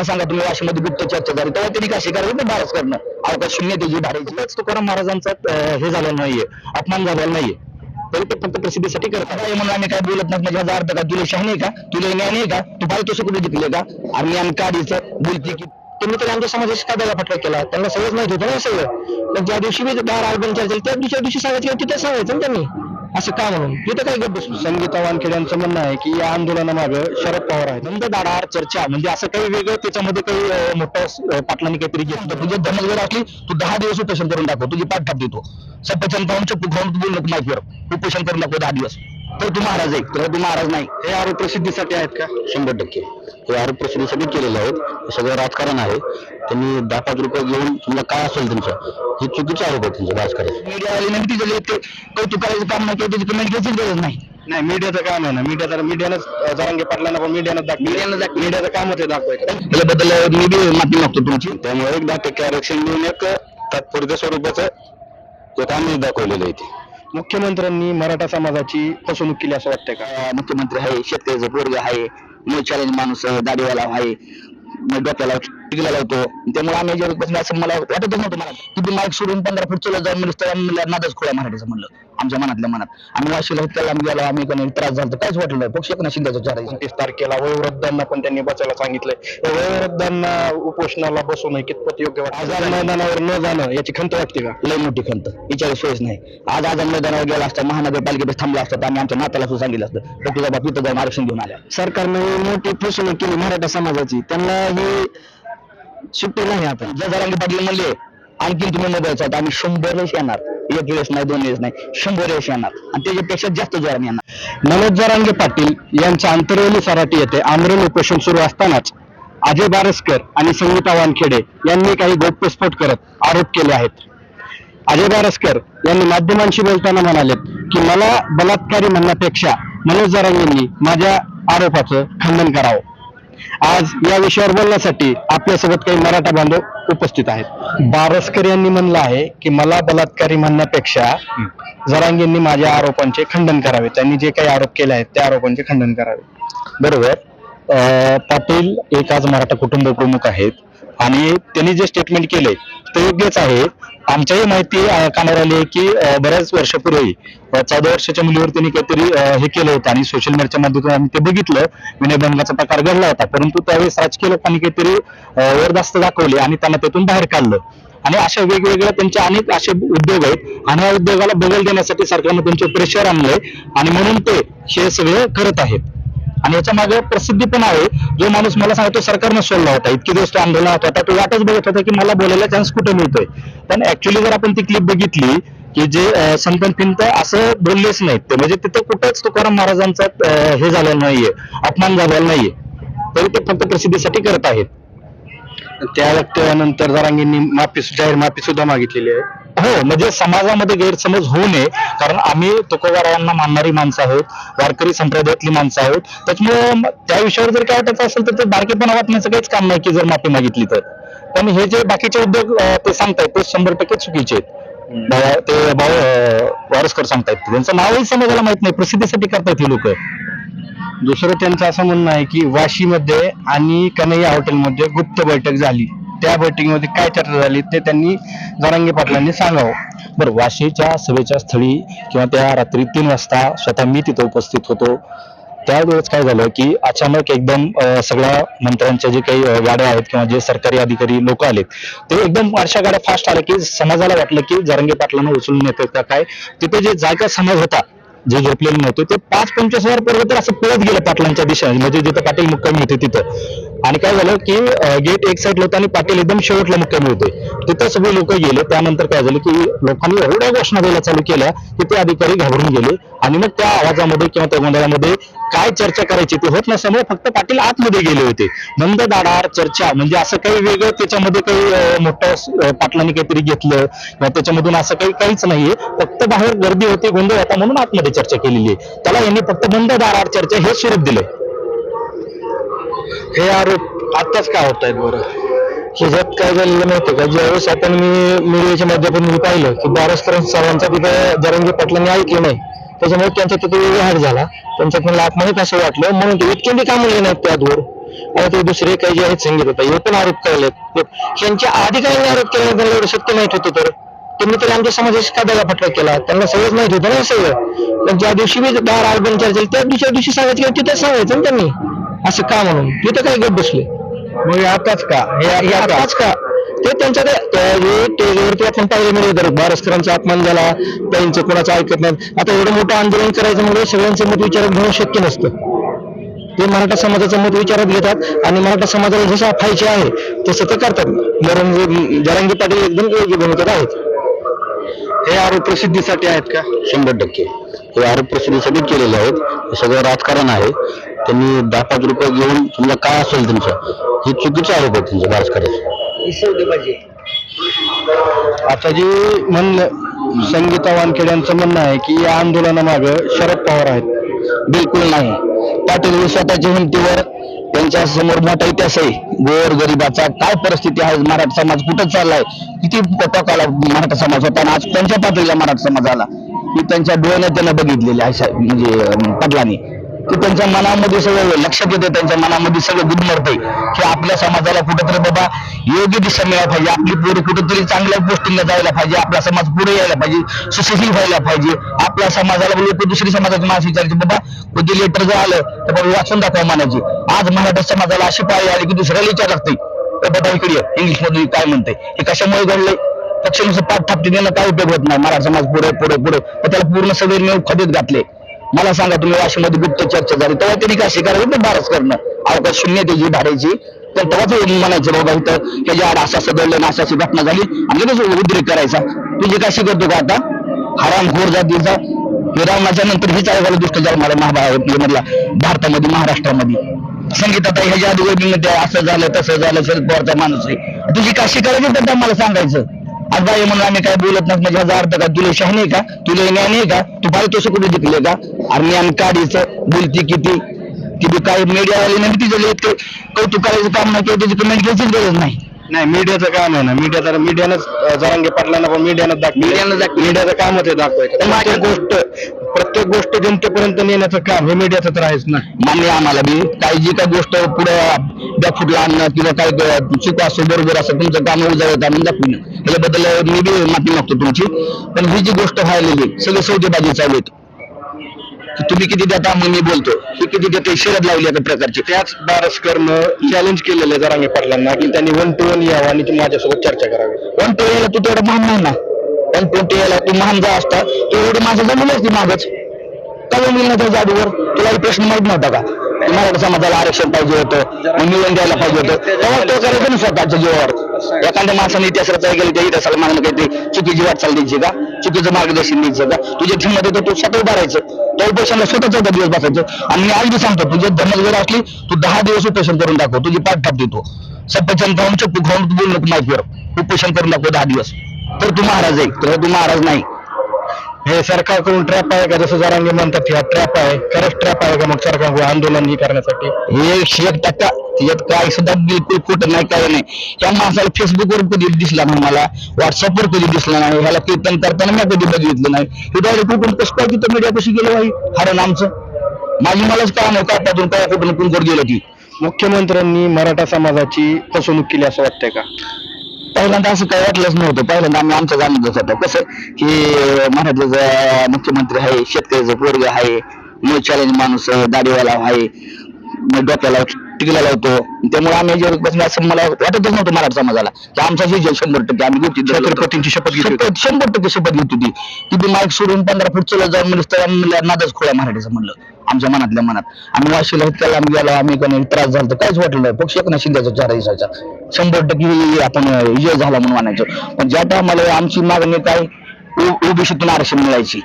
मला सांगा तुम्ही वाशीमध्ये गुप्त चर्चा झाली तेव्हा त्यांनी काय स्वीकारलं ते भारत करणं अवकाश शून्य त्याची धाडायची तुकाराम महाराजांचा हे झालं नाहीये अपमान झालेला नाहीये. तरी ते फक्त प्रसिद्धीसाठी करतात. काय म्हणून आम्ही काय बोलत नाही म्हणजे माझा अर्थ का तुला शहाणे का? तुला ज्ञान आहे का? तू पाहिजे तसं कुठे जिंकले का? आणि ज्ञान काढीचं बोलते की तुम्ही तर आमच्या समाजाशी का दादा फटका केला? त्यांना सगळंच माहीत होतं ना सगळं. पण ज्या दिवशी मी दहा अल्बम चर्चा त्या दुसऱ्या दिवशी सांगायचं तिथे सांगायचं ना त्यांनी. असं का म्हणून? तिथं काय गप्प बसू? संगीता वानखेडे यांचं म्हणणं आहे की या आंदोलनामागे शरद पवार आहेत. बंद दाडार चर्चा म्हणजे असं काही वेगळं त्याच्यामध्ये काही अं, मोठं अं, पाटलांनी काहीतरी घेतलं तुझी म्हणजे धमक जर असली तू दहा दिवस उपोषण करून टाकव तुझी पाठ देतो. सफरचंद पाहून चप्पू खाऊन तू बोल नको उपोषण करून टाकू दहा दिवस. तर तू महाराज आहे तर तू महाराज नाही. हे आरोप प्रसिद्धीसाठी आहेत का? शंभर टक्के. हे आरोप प्रसिद्धीसाठी केलेले आहेत. हे सगळं राजकारण आहे. त्यांनी दहा पाच रुपये घेऊन तुम्हाला काय असेल तुमचं? हे चुकीचे आरोप आहेत त्यांचे राजकारण. मीडियावाले नेमकी झाले ते कौतुक करायचं काम नाही किंवा त्याची कमेंट घ्यायची गरज नाही. नाही मीडियाचं काम आहे ना. मीडियाचं मीडियानंच अं, जरांगे पाटलांना पण मीडियानं दाखवलं. मीडियानं दाखवलं. मीडियाचं कामच आहे दाखवायचं. त्याबद्दल मी बी माफी मागतो तुमची. त्यामुळे एक दहा टक्के आरक्षण देऊन एक तात्पुरत्या स्वरूपाचं एक आम्ही दाखवलेलं आहे ते. मुख्यमंत्र्यांनी मराठा समाजाची फसवणूक केली असं वाटतंय का? अं, मुख्यमंत्री आहे शेतकऱ्याचं पोरग आहे नो चॅलेंज माणूस आहे, दाढीवाला आहे मग डोक्याला टिकला लावतो त्यामुळे आम्ही ज्यावेळेस बसलो असं मला वाटतच नव्हतं मला. किती माईक सोडून पंधरा फूट चलत जाऊन म्हणलं तर म्हणलं नादच खोळा मराठीचं म्हणलं. आमच्या मनातल्या मनात. आम्ही वाशीला इतक्या लांब गेलो आम्ही कोणी त्रास झाला काहीच वाटलं नाही. पक्ष एकनाथ शिंदेचं चारायचं तीस तारखेला वयोवृद्धांना पण त्यांनी बचायला सांगितलंय. वयोवृद्धांना उपोषणाला बसू नये कितपत योग्य वाटतं? आझाद मैदानावर न जाणं याची खंत वाटते का? लय मोठी खंत. विचार सोयच नाही. आज आज मैदानावर गेला असता महानगरपालिकेत थांबला असता तर आम्ही आमच्या नात्याला सुद्धा सांगितलं असतं. तर तुझा बाप इथं जाऊन आरक्षण घेऊन आल्या. सरकारने ही मोठी फसवणूक केली मराठा समाजाची. त्यांना ही सुट्टी नाही आता. जरांगे पाटील म्हणले आणखीन तुम्ही मोबाईलचा आम्ही शंभर वेळेस येणार. एक वेळेस नाही दोन वेळेस नाही शंभर वेळेस येणार. आणि त्याच्यापेक्षा जास्त जोराने येणार. मनोज जरांगे पाटील यांच्या अंतरवली सराटी येथे आंदोलन उपोषण सुरू असतानाच अजय बारसकर आणि संगीता वानखेडे यांनी काही गौप्यस्फोट करत आरोप केले आहेत. अजय बारसकर यांनी माध्यमांशी बोलताना म्हणाले की मला बलात्कारी म्हणण्यापेक्षा मनोज जरांगेंनी माझ्या आरोपाचं खंडन करावं. आज या विषयावर बोलण्यासाठी आपल्यासोबत काही मराठा बांधव उपस्थित आहेत. बारसकर यांनी म्हणलं आहे की मला बलात्कारी म्हणण्यापेक्षा जरांगेंनी माझ्या आरोपांचे खंडन करावे. त्यांनी जे काही आरोप केले आहेत त्या आरोपांचे खंडन करावे. बरोबर. पाटील एक आज मराठा कुटुंब प्रमुख आहेत. आणि त्यांनी जे स्टेटमेंट केले ते योग्यच आहे. आमच्याही माहिती कानावर आली आहे की बऱ्याच वर्षापूर्वी चौदा वर्षाच्या मुलीवर त्यांनी काहीतरी हे केलं होतं आणि सोशल मीडियाच्या माध्यमातून आम्ही ते बघितलं. विनयभंगाचा प्रकार घडला होता. परंतु त्यावेळेस राजकीय लोकांनी काहीतरी वरदास्त दाखवले आणि त्यांना त्यातून बाहेर काढलं. आणि अशा वेगवेगळ्या त्यांचे अनेक असे उद्योग आहेत आणि या उद्योगाला बगल देण्यासाठी सरकारनं त्यांचे प्रेशर आणलंय आणि म्हणून ते हे सगळे करत आहेत. आणि याच्या मागे प्रसिद्धी पण आहे. जो माणूस मला सांगतो सरकारनं सोडला होता. इतके दिवस तो आंदोलन होता. तो वाटच बघत होता की मला बोलायला चान्स कुठे मिळतोय. पण ऍक्च्युली जर आपण ती क्लिप बघितली की जे संतन फिंत असं बोललेच नाहीत ते. म्हणजे तिथं कुठंच तुकाराम महाराजांचा हे झालेलं नाहीये. अपमान झालेला नाहीये. तरी ते फक्त प्रसिद्धीसाठी करत आहेत. त्या वक्तव्यानंतर जरांगेंनी माफी जाहीर माफी सुद्धा मागितलेली आहे. हो म्हणजे समाजामध्ये गैरसमज होऊ नये. कारण आम्ही तुकोबारायांना मानणारी माणसं आहोत वारकरी संप्रदायातली माणसं आहोत. त्याच्यामुळे त्या विषयावर जर काय वाटायचं असेल तर ते बारकेपणा वाटण्याचं काहीच काम नाही की जर माफी मागितली तर. पण हे जे बाकीचे उद्योग ते सांगतायत ते शंभर टक्के चुकीचे आहेत. ते भाऊ वारसकर सांगतायत. त्यांचं नावही समाजाला माहीत नाही प्रसिद्धीसाठी करतायत हे लोक. दुसरं त्यांचं असं म्हणणं आहे की वाशीमध्ये आणि कन्हैया हॉटेलमध्ये गुप्त बैठक झाली. त्या बैठकीमध्ये काय चर्चा झाली ते त्यांनी जरांगे पाटलांनी सांगावं. बरं वाशीच्या सभेच्या स्थळी किंवा त्या रात्री तीन वाजता स्वतः मी तिथं उपस्थित होतो. त्यावेळेस काय झालं की अचानक एकदम सगळ्या मंत्र्यांच्या जे काही गाड्या आहेत किंवा जे सरकारी अधिकारी लोक आलेत ते एकदम अशा गाड्या फास्ट आल्या की समाजाला वाटलं की जरंगे पाटलांना उचलून येतात का काय? तिथे जे जायचा समाज होता जे झोपलेले नव्हते ते पाच पंचवीस हजार पर्यंत असं पळत गेलं पाटलांच्या दिशेने. म्हणजे जिथं पाटील मुक्कामी होते तिथं. आणि काय झालं की गेट एक साईडला होतं आणि पाटील एकदम शेवटला मुक्कामी होते. तिथं सगळे लोक गेले. त्यानंतर काय झालं की लोकांनी एवढ्या घोषणा द्यायला चालू केल्या की ते अधिकारी घाबरून गेले. आणि मग त्या आवाजामध्ये किंवा त्या गोंधळामध्ये काय चर्चा करायची ते होत नसल्यामुळे फक्त पाटील आतमध्ये गेले होते. बंद दाडार चर्चा म्हणजे असं काही वेगळं त्याच्यामध्ये काही मोठं पाटलांनी काहीतरी घेतलं किंवा त्याच्यामधून असं काही काहीच नाहीये. फक्त बाहेर गर्दी होती गोंधळ होता म्हणून आतमध्ये चर्चा केलेली आहे. त्याला यांनी फक्त बंद दारार चर्चा हे स्वरूप दिलं हे आरोप आत्ताच का होत आहेत बरं ह्याच्यात काय झालेलं माहितीये का? ज्यावेळेस आपण मी मीडियाच्या माध्यमातून मी पाहिलं की बारसकर सर्वांचा तिथं जरंगी पाटलांनी ऐकलं नाही. त्याच्यामुळे त्यांचा तिथे व्यवहार झाला. त्यांचा पण लाभ माहीत असं वाटलं. म्हणून ते इतके बी काम नाहीत त्यावर आणि ते दुसरे काही जे आहेत संगीत होता हे पण आरोप केलेत. यांच्या आधी काही आरोप केला त्यांना एवढं सत्य माहीत होतं तर. तुम्ही तर आमच्या समाजाशी का दगा फटका केला? त्यांना सगळंच माहीत होतं ना सगळं. पण ज्या दिवशी मी दहा आल्बम चर्चा त्या दुसऱ्या दिवशी सांगायचं की तिथं सांगायचं ना त्यांनी. असं का म्हणून? तिथं काय गप बसले. मग आताच का? हे आताच का? ते त्यांच्या टेजवरती आपण पाहिलं म्हणजे तर बारस्करांचा अपमान झाला त्यांचं कोणाचं ऐकत नाही. आता एवढं मोठं आंदोलन करायचं म्हणजे सगळ्यांचं मत विचारात घेणं शक्य नसतं. ते मराठा समाजाचं मत विचारात घेतात आणि मराठा समाजाला जसं फायचे आहे तसं ते करतात. जरंगी जरांगी पाटील एकदम योग्य भूमिकेत आहेत. हे आरोप प्रसिद्धीसाठी आहेत का? शंभर टक्के. हे आरोप प्रसिद्धीसाठी केलेले आहेत. हे सगळं राजकारण आहे. त्यांनी दहा पाच रुपये घेऊन समजा काय असेल तुमचं हे चुकीचे आरोप आहेत त्यांचे बारस्कराचे आता जे म्हणलं संगीता वानखेडे यांचं म्हणणं आहे की या आंदोलनामागे शरद पवार आहेत. बिलकुल नाही. पाटील हे स्वतःच्या हिमतीवर त्यांच्यासमोर मोठा इतिहास आहे. गोर गरिबाचा काय परिस्थिती आहे? मराठा समाज कुठं चाललाय? किती टोकाला मराठा समाज होता? आणि आज कोणत्या पातळीला मराठा समाज आला? ही त्यांच्या डोळ्याने त्यांना बघितलेली आहे म्हणजे अं, पाटलांनी. ते त्यांच्या मनामध्ये सगळं लक्षात येतं त्यांच्या मनामध्ये सगळं गुदमरतंय. की आपल्या समाजाला कुठंतरी बाबा योग्य दिशा मिळायला पाहिजे. आपली पोरी कुठंतरी चांगल्या गोष्टींना जायला पाहिजे. आपला समाज पुढे यायला पाहिजे. सुशील व्हायला पाहिजे. आपल्या समाजाला लोक दुसरी समाजाची माणसं विचारायची बाबा कधी लेटर जर आलं तर बाबा वाचून दाखवा म्हणायची. आज मराठा समाजाला अशी पाळी आली की दुसऱ्याला विचार लागते बाबा इकडे इंग्लिशमध्ये काय म्हणते हे कशामुळे घडलंय? पक्षानुसार पाठ थापटी देणं काय उपयोग होत नाही. मराठा समाज पुढे पुढे पुढे. तर त्याला पूर्ण सगळे मिळून खदेत घातले. मला सांगा तुम्ही वाशीमध्ये गुप्त चर्चा झाली तेव्हा त्यांनी काय स्वीकारायचं तर बारच करणं? अवकाश शून्य त्याची धाडायची तर तेव्हाच म्हणायचं बाबा इथं ह्याच्या आड असं असं ना अशी अशी घटना झाली आणि लगेच उद्रेक करायचा. तुझे काय शिकवतो का आता? हरामखोर जातीचा हे रावणाच्या नंतर हे आहे दुष्ट जन्माला महाभारत मधला भारतामध्ये महाराष्ट्रामध्ये. संगीतात ह्याच्या आधी वेगळी असं झालं तसं झालं शरद पवारचा माणूस आहे. तुझी काय शिकायची तर मला सांगायचं. आज हे म्हणून आम्ही काय बोलत नाही म्हणजे याचा अर्थ का तुला शहाण नाही का? तुला ज्ञान आहे का? तू पाहिजे तसं कुठे जिंकले का? आणि ज्ञान काढीचं बोलती किती? ती बी काही मीडियावाले नाही तिचं कौतुक करायचं काम नाही किंवा त्याची कमेंट घ्यायचीच गरज नाही. नाही मीडियाचं काम आहे ना. मीडियाचं मीडियानंच जरांगे पाटलांना पण मीडियानं दाखव मीडियानं दाखवलं. मीडियाचं कामच आहे दाखवायचं. गोष्ट प्रत्येक गोष्ट जनतेपर्यंत नेण्याचं काम हे मीडियाचं तर आहेच ना. मान्य आम्हाला बी. काही जी काही गोष्ट पुढे बॅकफुटला आणणं किंवा काही चूक असो बरोबर असं तुमचं काम उजाळत आणून दाखवणं याच्याबद्दल मी बी माफी मागतो तुमची. पण ही जी गोष्ट व्हायलेली सगळे सौदेबाजी चालू आहेत. की तुम्ही किती देता? मग मी बोलतो. हे किती देते शरद लावली एका प्रकारची. त्याच बारसकरनं चॅलेंज केलेलं आहे जरांगे पाटलांना की त्यांनी वन टू वन यावं आणि ती माझ्यासोबत चर्चा करावी. वन ट्वेंटी याला तू तेवढा महान नाही ना? वन ट्वेंटी याला तू महान जा असता. तू एवढी माझं जमली असती मागच. का जमली नाही त्या जादूवर तुला प्रश्न माहीत नव्हता का? मराठा समाजाला आरक्षण पाहिजे होतं. मग मिळून द्यायला पाहिजे होतं. तेव्हा तो करायचं ना स्वतःच्या जीवावर. एखाद्या माणसाने इतिहास रचायला गेले त्या इतिहासाला मागणं काही चुकीची वाटचाल द्यायची का? चुकीचं मार्गदर्शन द्यायचं का? तुझ्या टीममध्ये तर तू स्वतः उभारायचं त्या उपोषणाला स्वतः चौदा दिवस बसायचं आणि मी आज बी सांगतो तुझ्या धर्म जर असली तू दहा दिवस उपोषण करून दाखव तुझी पाठ थाप देतो. सफरचंद खाऊन चप्पू खाऊन तू बोल नको माहितीवर उपोषण करून दाखव दहा दिवस. तर तू महाराज आहे तर तू महाराज नाही. हे सरकारकडून ट्रॅप आहे का? जसं जरांगे म्हणतात ह्या ट्रॅप आहे. खरंच ट्रॅप आहे का मग सरकार आंदोलन ही करण्यासाठी? हे एकशे एक टक्का त्याच्यात काय सुद्धा बिलकुल खोटं नाही काय नाही. त्या माणसाला फेसबुकवर कधी दिसला नाही मला व्हॉट्सअपवर कधी दिसला नाही ह्याला कीर्तन करताना मी कधी बघितलं नाही. हे डायरेक्ट कुठून कसं काय तिथं मीडिया कशी गेलं भाई हरण आमचं. माझी मलाच काय नाही काय पाठवून काय कुठून कुण गेलं ती? मुख्यमंत्र्यांनी मराठा समाजाची फसवणूक केली असं वाटतंय का? पहिल्यांदा असं काही वाटलंच नव्हतं. पहिल्यांदा आम्ही आमचं जाणत होतो. कसं की मराठीचं जे मुख्यमंत्री आहे शेतकऱ्याचं पोरग आहे मूळ चॅलेंज माणूस दाढीवाला आहे मग डोक्याला टिकला लावतो त्यामुळे आम्ही जे बसलो असं मला वाटतच नव्हतं मराठा समाजाला. की आमचा विजय शंभर टक्के आम्ही घेतली. छत्रपतींची शपथ घेतली शंभर टक्के शपथ घेत होती. ती बी माईक सोडून पंधरा फूट चलत जाऊन म्हणलं, नादच खोळा मराठीचं म्हणलं. आमच्या मनातल्या मनात. आम्ही वाशीला त्याला आम्ही गेलो आम्ही कोणी त्रास झाला तर काहीच वाटलं नाही. पक्ष एकनाथ शिंद्याचा चार दिवसाचा शंभर टक्के आपण विजय झाला म्हणून म्हणायचो पण ज्या टायमाला आमची मागणी काय? ओबीसीतून आरक्षण मिळायची.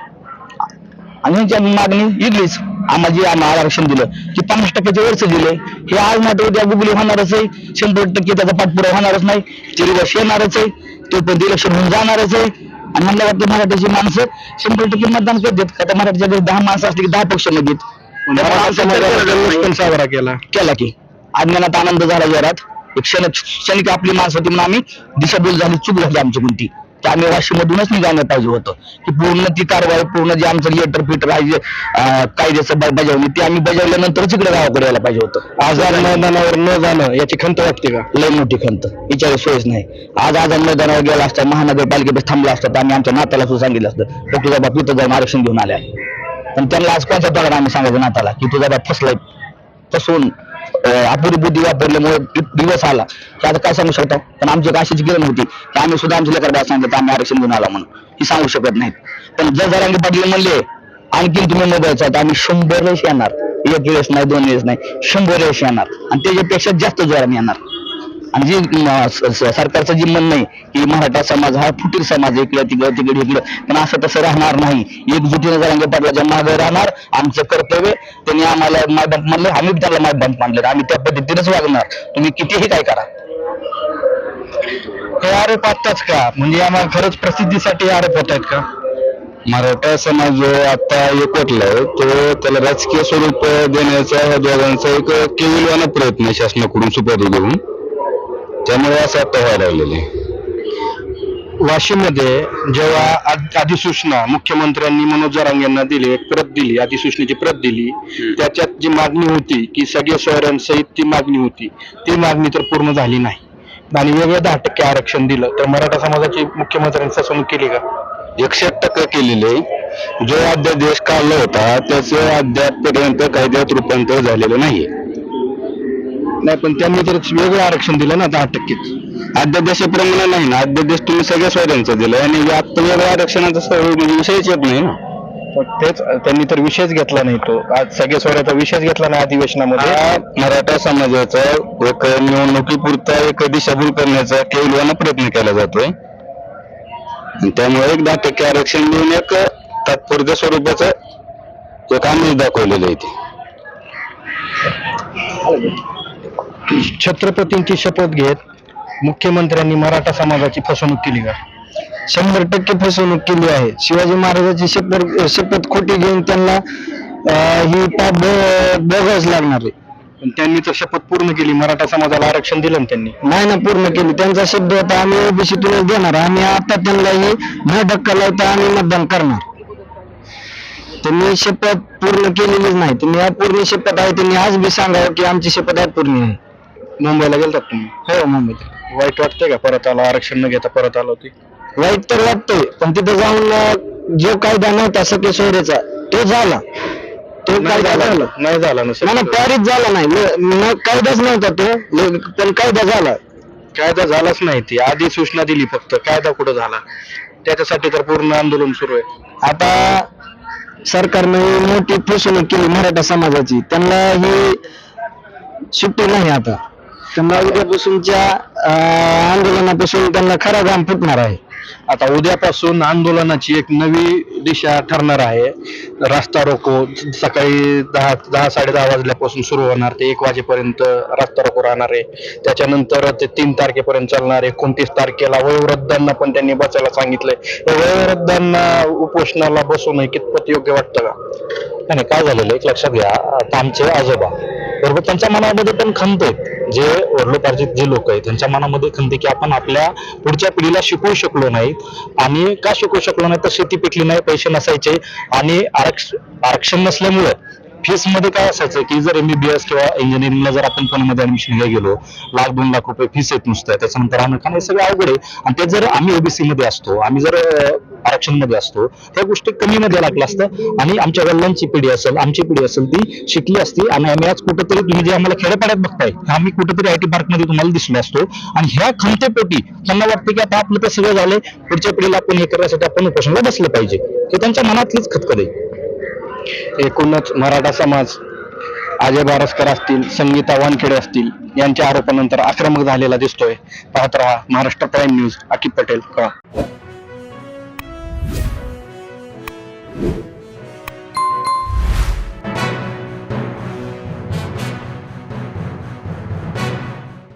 आणि मागणी इडलीच. आम्हाला जे आम्हाला आरक्षण दिलं. की पन्नास टक्क्याच्या वरच दिले. हे आज मात्र उद्या गुगली होणारच आहे. शंभर टक्के त्याचा पाठपुरावा होणारच नाही. ते वर्ष येणारच आहे. तो पण इलेक्शन होऊन जाणारच आहे. आणि मला वाटतं मराठीची माणसं शंभर टक्के मतदान करतात. आता मराठीच्या घरी दहा माणसं असली की दहा पक्ष देत मराठा समाजाला जल्लोष पण साजरा केला. केला की. अज्ञानात आनंद झाला जरात. एक क्षण क्षणिक आपली माणसं होती म्हणून आम्ही दिशाभूल झाली चूक झाली आमची कोणती. की आम्ही वाशीमधूनच निघालं पाहिजे होतं. की पूर्ण ती कारवाई पूर्ण जे आमचं लेटर फिटर आहे कायद्याचं बजावणी ते आम्ही बजावल्यानंतरच इकडे गावाकडे यायला पाहिजे होतं. आझाद मैदानावर न जाणं याची खंत वाटते का? लय मोठी खंत. विचार सोयच नाही. आज आझाद मैदानावर गेला असता महानगरपालिकेत थांबला असता तर आम्ही आमच्या नात्याला सुद्धा सांगितलं असतं तर तुझा बाप इथं जाऊन आरक्षण घेऊन आल्या. पण त्यांना आज कोणत्या दगड आम्ही सांगायचं नाताला की तुझा बाप फसलाय फसवून अं, अपुरी बुद्धी वापरल्यामुळे दिवस आला. की आता काय सांगू शकता पण आमची एक अशीच गिरण होती की आम्ही सुद्धा आमच्या लेकरला सांगितलं आम्ही आरक्षण घेऊन आला म्हणून. ही सांगू शकत नाहीत. पण जर जरांगी पाटील म्हणले आणखीन तुम्ही मोबाईलचा तर आम्ही शंभर वेळेस येणार. एक वेळेस नाही दोन वेळेस नाही शंभर वेळेस येणार. आणि त्याच्यापेक्षा जास्त जोराने येणार. आणि जी सरकारचं जी म्हणणं आहे की मराठा समाज हा फुटीर समाज इकडे तिकडे तिकडे इकडे पण असं तसं राहणार नाही. एकजुटीने जरांगे पाटलाच्या मागे राहणार आमचं कर्तव्य त्यांनी आम्हाला मायबाप मानले आम्ही त्याला मायबाप मानले आम्ही त्या पद्धतीनेच वागणार. तुम्ही कितीही काय करा. हे आरोप आत्ताच का? म्हणजे आम्हाला खरंच प्रसिद्धीसाठी आरोप होत आहेत का? मराठा समाज जो आता एकवटलाय तो त्याला राजकीय स्वरूप देण्याचा ह्या दोघांचा एक केविलवाना प्रयत्न शासनाकडून सुपारी घेऊन त्यामुळे असं आता व्हायला लागलेलं वाशिममध्ये जेव्हा अधिसूचना मुख्यमंत्र्यांनी मनोज जरांग यांना दिली एक प्रत दिली अधिसूचनेची प्रत दिली त्याच्यात जी मागणी होती की सगळे शहरांसहित ती मागणी होती ती मागणी तर पूर्ण झाली नाही. आणि वेगळं दहा टक्के आरक्षण दिलं तर मराठा समाजाची मुख्यमंत्र्यांनी फसवणूक केली का? एकशे एक टक्का केलेले. जो अध्यादेश काढला होता त्याचं अद्यापपर्यंत कायद्यात रूपांतर झालेलं नाहीये. नाही पण त्यांनी तर वेगळं आरक्षण दिलं ना दहा टक्केच. अध्यादेशाप्रमाणे नाही ना अध्यादेश तुम्ही सगळ्या सोयऱ्यांचा दिलाय आणि आता वेगळ्या आरक्षणाचा म्हणजे विषयच येत नाही ना. पण तेच त्यांनी तर विषयच घेतला नाही तो. आज सगळे सोयऱ्याचा विषयच घेतला नाही अधिवेशनामध्ये. हा मराठा समाजाचा एक निवडणुकीपुरता एक दिशाभूल करण्याचा केवलवाना प्रयत्न केला जातोय. आणि त्यामुळे एक दहा टक्के आरक्षण देऊन एक तात्पुरत्या स्वरूपाचं एक आम्ही दाखवलेलं आहे ते. छत्रपतींची शपथ घेत मुख्यमंत्र्यांनी मराठा समाजाची फसवणूक केली का? शंभर टक्के फसवणूक केली आहे. शिवाजी महाराजांची शपथ शपथ खोटी घेऊन त्यांना ही पाप बघावच लागणार आहे. पण त्यांनी तर शपथ पूर्ण केली मराठा समाजाला आरक्षण दिलं ना त्यांनी. नाही ना पूर्ण केली. त्यांचा शब्द होता आम्ही ओबीसीतूनच देणार आम्ही आता त्यांना ही न धक्का लावता आम्ही मतदान करणार. त्यांनी शपथ पूर्ण केलेलीच नाही. त्यांनी अपूर्ण शपथ आहे त्यांनी आज बी सांगावं की आमची शपथ अपूर्ण आहे. मुंबईला गेलतात तुम्ही? हो मुंबईत वाईट वाटतंय का? परत आला आरक्षण न घेता परत आलो ते वाईट तर वाटतंय पण तिथे जाऊन अं, जो कायदा नव्हता सगळे सोयऱ्याचा तो झाला. तो नाही कायदा झाला. झाला. नाही झाला नसेल पॅरिस झाला नाही. न- कायदाच नव्हता तो ल- पण कायदा झाला. कायदा झालाच नाही ती. आधी सूचना दिली फक्त कायदा कुठं झाला? त्याच्यासाठी तर पूर्ण आंदोलन सुरू आहे. आता सरकारने ही मोठी फसवणूक केली मराठा समाजाची. त्यांना ही सुट्टी नाही आता. त्यांना उद्यापासूनच्या आंदोलनापासून त्यांना खरा घाम फुटणार आहे. आता उद्यापासून आंदोलनाची एक नवी दिशा ठरणार आहे. रास्ता रोको सकाळी दहा दहा साडे दहा वाजल्यापासून सुरू होणार ते एक वाजेपर्यंत रास्ता रोको राहणार आहे. त्याच्यानंतर ते तीन तारखेपर्यंत चालणार आहे. एकोणतीस तारखेला वयोवृद्धांना पण त्यांनी बसायला सांगितलंय. वयोवृद्धांना उपोषणाला बसवणं कितपत योग्य वाटतं का? नाही नाही, काय झालेलं एक लक्षात घ्या. आता आमचे आजोबा. बरोबर? त्यांच्या मनामध्ये पण खंत आहेत. जे वडलोपार्जित जे लोक आहेत त्यांच्या मनामध्ये खंत की आपण आपल्या पुढच्या पिढीला शिकवू शकलो नाहीत. आणि का शिकवू शकलो नाही तर शेती पिकली नाही पैसे नसायचे. आणि आरक्ष आरक्षण नसल्यामुळं फीसमध्ये काय असायचं की जर एमबीबीएस किंवा इंजिनिअरिंगला जर आपण पुण्यामध्ये ऍडमिशन घ्यायला गेलो लाख दोन लाख रुपये फीस येत नुसतं त्याच्यानंतर राहणं खाणं हे सगळं अवघड आहे. आणि ते जर आम्ही ओबीसी मध्ये असतो आम्ही जर आरक्षणमध्ये असतो त्या गोष्टी कमी मध्ये लागल्या असतं आणि आमच्या वडिलांची पिढी असेल आमची पिढी असेल ती शिकली असती आणि आम्ही आज कुठेतरी तुम्ही जे आम्हाला खेड्यापाड्यात बघताय आम्ही कुठेतरी आय टी पार्कमध्ये तुम्हाला दिसलो असतो. आणि ह्या खंतेपोटी त्यांना वाटतं की आता आपलं तर सगळं झालंय पुढच्या पिढीला आपण हे करण्यासाठी आपण उपोषणाला बसलं पाहिजे. हे त्यांच्या मनातलीच खतखत आहे. एकूणच मराठा समाज अजय बारस्कर असतील संगीता वानखेडे असतील यांच्या आरोपानंतर आक्रमक झालेला दिसतोय. पाहत राहा महाराष्ट्र प्राईम न्यूज. अकिब पटेल कळा.